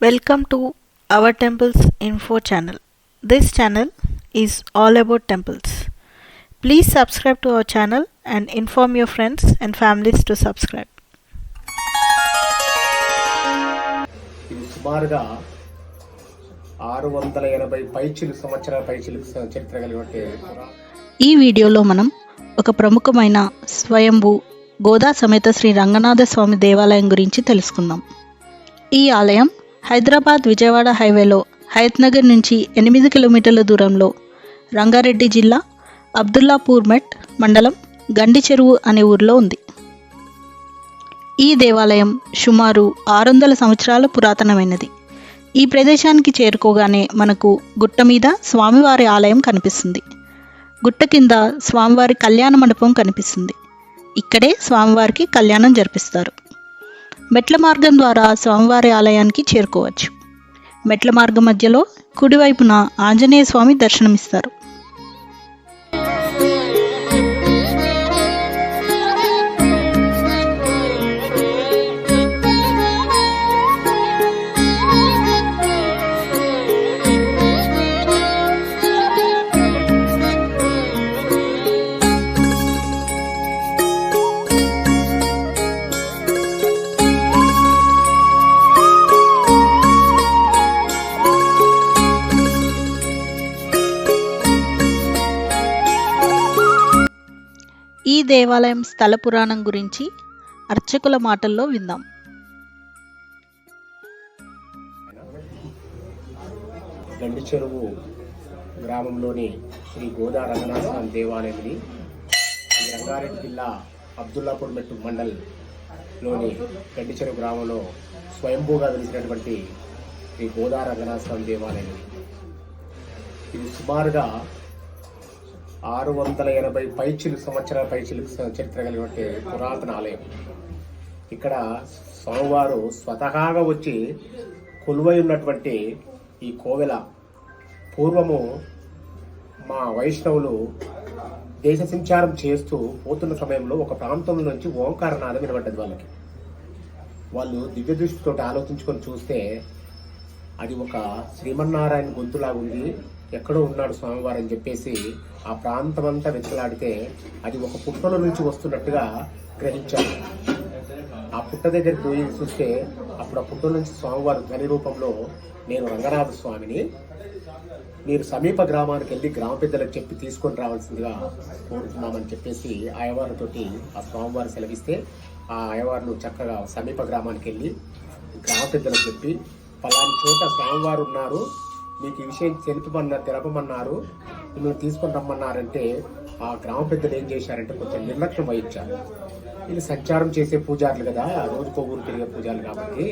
Welcome to our Temples Info channel. This channel is all about temples. Please subscribe to our channel and inform your friends and families to subscribe. సుమారుగా ఆరు వందల ఎనభై పైచిలు సంవత్సరాల పైచిలు చరిత్ర కలిగినట్టే ఈ వీడియోలో మనం ఒక ప్రముఖమైన స్వయంభూ గోదా సమేత శ్రీ రంగనాథ స్వామి దేవాలయం గురించి తెలుసుకుందాం ఈ ఆలయం హైదరాబాద్ విజయవాడ హైవేలో హయత్నగర్ నుంచి ఎనిమిది కిలోమీటర్ల దూరంలో రంగారెడ్డి జిల్లా అబ్దుల్లాపూర్ మెట్ మండలం గండి చెరువు అనే ఊరిలో ఉంది. ఈ దేవాలయం సుమారు ఆరు వందల సంవత్సరాల పురాతనమైనది. ఈ ప్రదేశానికి చేరుకోగానే మనకు గుట్ట మీద స్వామివారి ఆలయం కనిపిస్తుంది. గుట్ట కింద స్వామివారి కళ్యాణ మండపం కనిపిస్తుంది. ఇక్కడే స్వామివారికి కళ్యాణం జరిపిస్తారు. మెట్ల మార్గం ద్వారా స్వామివారి ఆలయానికి చేరుకోవచ్చు. మెట్ల మార్గం మధ్యలో కుడివైపున ఆంజనేయ స్వామి దర్శనమిస్తారు. దేవాలయం స్థల పురాణం గురించి అర్చకుల మాటల్లో విందాం. గండి చెరువు గ్రామంలోని శ్రీ గోదా రంగనాథ స్వామి దేవాలయం ఇది రంగారెడ్డి జిల్లా అబ్దుల్లాపూర్ మెట్టు మండల్లోని గండి చెరువు గ్రామంలో స్వయంభూగా వెలిసినటువంటి శ్రీ గోదా రంగనాథ స్వామి దేవాలయం ఇది సుమారుగా ఆరు వందల ఎనభై పైచిలు సంవత్సరాల పైచిలు చరిత్ర కలిగినటువంటి పురాతన ఆలయం. ఇక్కడ స్వామివారు స్వతహాగా వచ్చి కొలువై ఉన్నటువంటి ఈ కోవెల పూర్వము మా వైష్ణవులు దేశ సంచారం చేస్తూ పోతున్న సమయంలో ఒక ప్రాంతం నుంచి ఓంకారనాదం వినబడ్డది వాళ్ళకి. వాళ్ళు దివ్య దృష్టితో ఆలోచించుకొని చూస్తే అది ఒక శ్రీమన్నారాయణ గొంతులాగా ఉంది ఎక్కడో ఉన్నాడు స్వామివారు అని చెప్పేసి ఆ ప్రాంతం అంతా వెతలాడితే అది ఒక పుట్టల నుంచి వస్తున్నట్టుగా గ్రహించాడు ఆ పుట్ట దగ్గరికి పోయి చూస్తే అప్పుడు ఆ పుట్ట నుంచి స్వామివారు ధ్వని రూపంలో నేను రంగనాథ స్వామిని మీరు సమీప గ్రామానికి వెళ్ళి గ్రామ పెద్దలకు చెప్పి తీసుకొని రావాల్సిందిగా కోరుతున్నామని చెప్పేసి ఆయవారితోటి ఆ స్వామివారు సెలవిస్తే ఆ అయ్యవార్లు చక్కగా సమీప గ్రామానికి వెళ్ళి గ్రామ పెద్దలకు చెప్పి పలాని చోట స్వామివారు ఉన్నారు మీకు ఈ విషయం తెలుపమన్నారు తెలపమన్నారు. మిమ్మల్ని తీసుకొని రమ్మన్నారంటే ఆ గ్రామ పెద్దలు ఏం చేశారంటే కొంచెం నిర్లక్ష్యం వహించారు. వీళ్ళు సంచారం చేసే పూజారులు కదా రోజుకో ఊరు తిరిగే పూజారులు కాబట్టి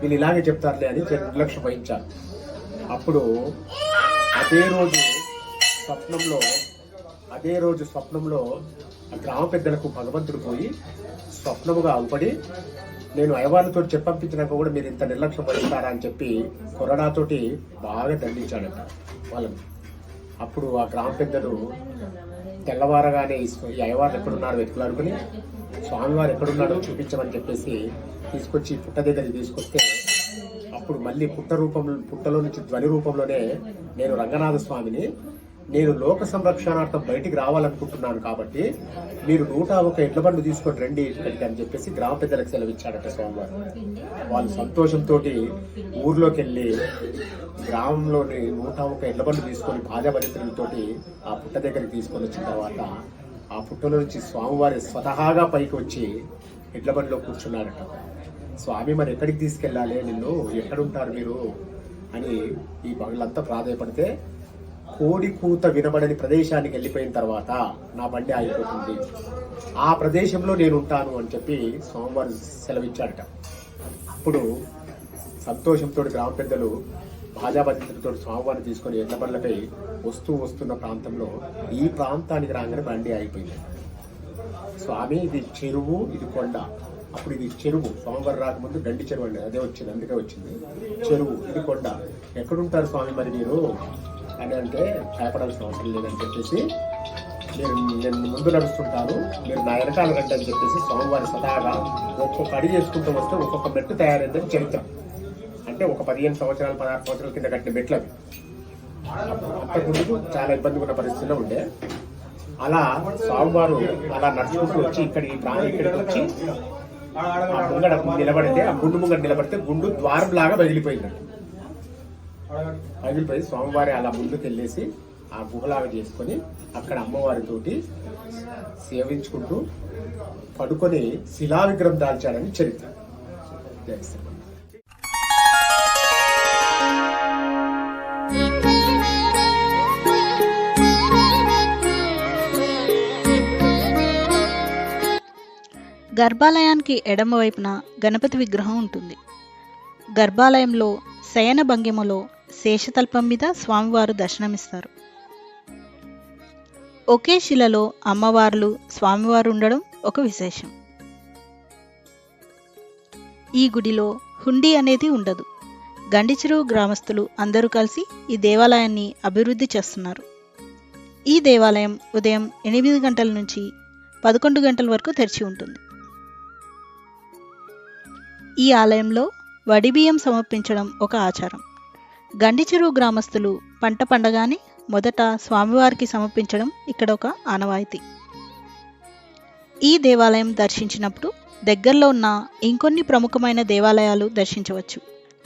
వీళ్ళు ఇలాగే చెప్తారులే అని నిర్లక్ష్యం వహించారు. అప్పుడు అదే రోజు స్వప్నంలో అదే రోజు స్వప్నంలో ఆ గ్రామ పెద్దలకు భగవంతుడు పోయి స్వప్నముగా అవుపడి నేను అయ్యవారితో చెప్పంపించినాక కూడా మీరు ఇంత నిర్లక్ష్యం వహిస్తారా అని చెప్పి కొరడాతోటి బాగా దండించాడట వాళ్ళని. అప్పుడు ఆ గ్రామ పెద్దలు తెల్లవారగానే ఈ స్వ- అయ్యవారు ఎక్కడున్నారో వెతుకులాడుకుని స్వామివారు ఎక్కడున్నాడో చూపించమని చెప్పేసి తీసుకొచ్చి పుట్ట దగ్గరికి తీసుకొస్తే అప్పుడు మళ్ళీ పుట్ట రూపంలో పుట్టలో నుంచి ధ్వని రూపంలోనే నేను రంగనాథ స్వామిని నేను లోక సంరక్షణార్థం బయటికి రావాలనుకుంటున్నాను కాబట్టి మీరు నూట ఒక ఎడ్ల బండ్లు తీసుకొని రండి ఇక్కడికి అని చెప్పేసి గ్రామ పెద్దలకు సెలవిచ్చాడట స్వామివారు. వాళ్ళు సంతోషంతో ఊర్లోకి వెళ్ళి గ్రామంలోని నూట ఒక ఎడ్ల బండ్లు తీసుకొని భాజపరితులతోటి ఆ పుట్ట దగ్గరికి తీసుకొని వచ్చిన తర్వాత ఆ పుట్టలో నుంచి స్వామివారి స్వతహాగా పైకి వచ్చి ఎడ్ల బండిలో కూర్చున్నాడట స్వామి మరి ఎక్కడికి తీసుకెళ్ళాలి? నిన్ను ఎక్కడుంటారు మీరు? అని ఈ బండ్లంతా ప్రాధాయపడితే కోడి కూత వినబడని ప్రదేశానికి వెళ్ళిపోయిన తర్వాత నా బండి ఆగిపోతుంది. ఆ ప్రదేశంలో నేను ఉంటాను అని చెప్పి సోమవారం సెలవిచ్చాడట. అప్పుడు సంతోషంతో గ్రామ పెద్దలు భాజాభద్రతతో స్వామివారిని తీసుకొని ఎడ్లబండ్లపై వస్తూ వస్తున్న ప్రాంతంలో ఈ ప్రాంతానికి రాగానే బండి ఆగిపోయింది. స్వామి ఇది చెరువు ఇది కొండ. అప్పుడు ఇది చెరువు. స్వామివారు రాకముందు గండి చెరువు అండి. అదే వచ్చింది. అందుకే వచ్చింది. చెరువు ఇది కొండ. ఎక్కడుంటారు స్వామి మరి మీరు? అని అంటే భయపడాల్సిన అవసరం లేదని చెప్పేసి నేను నేను ముందు నడుస్తుంటాను. మీరు నా వెనకాల రండి అని చెప్పేసి స్వామివారి సదాగా ఒక్కొక్క అడి చేసుకుంటూ వస్తే ఒక్కొక్క మెట్టు తయారైందని చరిత్ర. అంటే ఒక పదిహేను సంవత్సరాలు పదహారు సంవత్సరాల కింద కట్టిన మెట్లు అవి. అంత చాలా ఇబ్బంది ఉన్న పరిస్థితిలో ఉండే. అలా స్వామివారు అలా నడుచుకుంటూ వచ్చి ఇక్కడ ఈ ప్రాంతం ఇక్కడికి వచ్చి ఆ ముంగడ నిలబడితే ఆ గుండు ముంగడ నిలబడితే గుండు ద్వారం లాగా బదిలిపోయిందండి పగిలిపోయి స్వామివారి అలా ముందుకు వెళ్ళేసి ఆ గుహలాగా చేసుకొని అక్కడ అమ్మవారితోటి సేవించుకుంటూ పడుకొని శిలా విగ్రహం దాల్చాడని చరిత్ర. గర్భాలయానికి ఎడమవైపున గణపతి విగ్రహం ఉంటుంది. గర్భాలయంలో శయన భంగిమలో శేషతల్పం మీద స్వామివారు దర్శనమిస్తారు. ఒకే శిలలో అమ్మవార్లు స్వామివారు ఉండడం ఒక విశేషం. ఈ గుడిలో హుండీ అనేది ఉండదు. గండిచెరువు గ్రామస్తులు అందరూ కలిసి ఈ దేవాలయాన్ని అభివృద్ధి చేస్తున్నారు. ఈ దేవాలయం ఉదయం ఎనిమిది గంటల నుంచి పదకొండు గంటల వరకు తెరిచి ఉంటుంది. ఈ ఆలయంలో వడిబియ్యం సమర్పించడం ఒక ఆచారం. గండిచెరువు గ్రామస్తులు పంట పండగానే మొదట స్వామివారికి సమర్పించడం ఇక్కడ ఒక ఆనవాయితీ. ఈ దేవాలయం దర్శించినప్పుడు దగ్గరలో ఉన్న ఇంకొన్ని ప్రముఖమైన దేవాలయాలు దర్శించవచ్చు.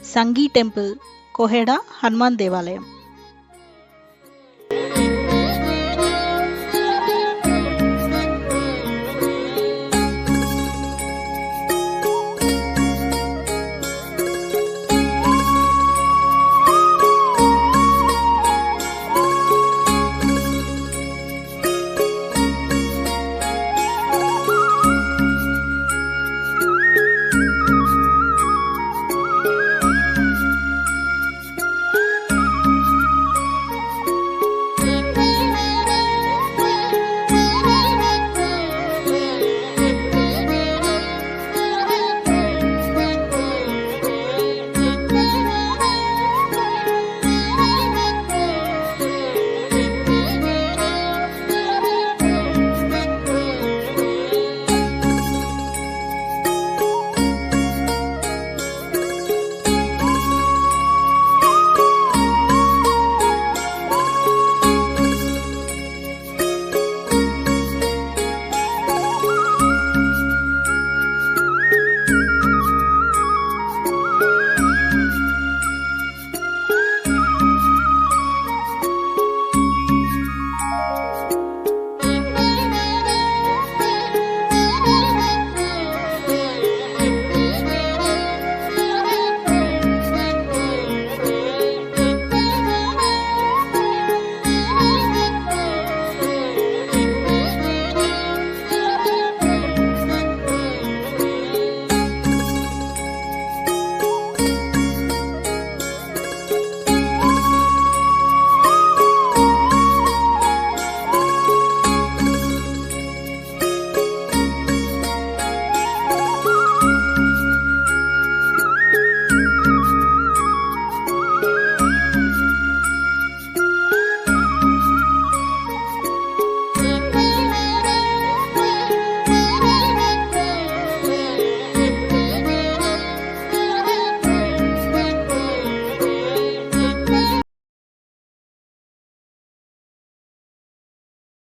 సంగీ టెంపుల్ కోహెడా హనుమాన్ దేవాలయం.